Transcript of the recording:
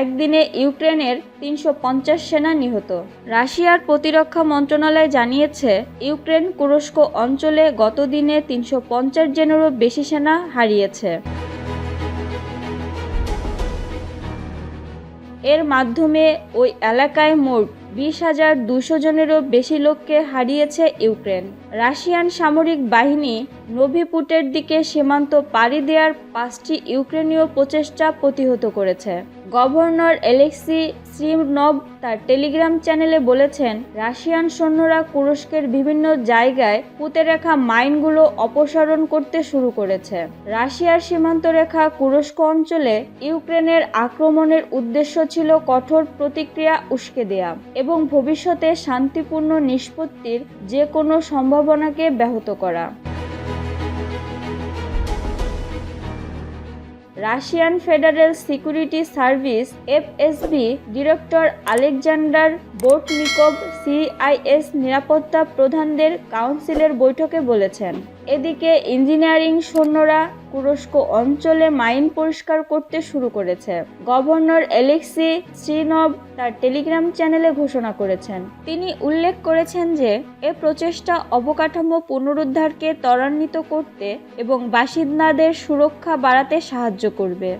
একদিনে ইউক্রেনের তিনশো পঞ্চাশ সেনা নিহত। রাশিয়ার প্রতিরক্ষা মন্ত্রণালয় জানিয়েছে, ইউক্রেন কুরস্ক অঞ্চলে গত দিনে তিনশো পঞ্চাশ জেনেরও বেশি সেনা হারিয়েছে। এর মাধ্যমে ওই এলাকায় মোট বিশ হাজার দুশো জনেরও বেশি লোককে হারিয়েছে ইউক্রেন। রাশিয়ান সামরিক বাহিনী নভিপুটের দিকে সীমান্ত পাড়ি দেওয়ার পাঁচটি ইউক্রেনীয় প্রচেষ্টা প্রতিহত করেছে। গভর্নর এলেক্সি শ্রিমনভ তার টেলিগ্রাম চ্যানেলে বলেছেন, রাশিয়ান সৈন্যরা কুরস্কের বিভিন্ন জায়গায় পুঁতে রাখা মাইনগুলো অপসারণ করতে শুরু করেছে। রাশিয়ার সীমান্ত রেখা কুরস্ক অঞ্চলে ইউক্রেনের আক্রমণের উদ্দেশ্য ছিল কঠোর প্রতিক্রিয়া উস্কে দেয়া এবং ভবিষ্যতে শান্তিপূর্ণ নিষ্পত্তির যে কোনো সম্ভাবনাকে ব্যাহত করা। Russian federal security service, FSB, director Alexander Bortnikov CIS নিরাপত্তা প্রধানদের কাউন্সিলের বৈঠকে বলেছেন। এদিকে ইঞ্জিনিয়ারিং সৈন্যরা তুরস্ক অঞ্চলে মাইন পরিষ্কার করতে শুরু করেছে। গভর্নর এলেক্সি শ্রীনব তার টেলিগ্রাম চ্যানেলে ঘোষণা করেছেন। তিনি উল্লেখ করেছেন যে, এ প্রচেষ্টা অবকাঠামো পুনরুদ্ধারকে ত্বরান্বিত করতে এবং বাসিন্দাদের সুরক্ষা বাড়াতে সাহায্য করবে।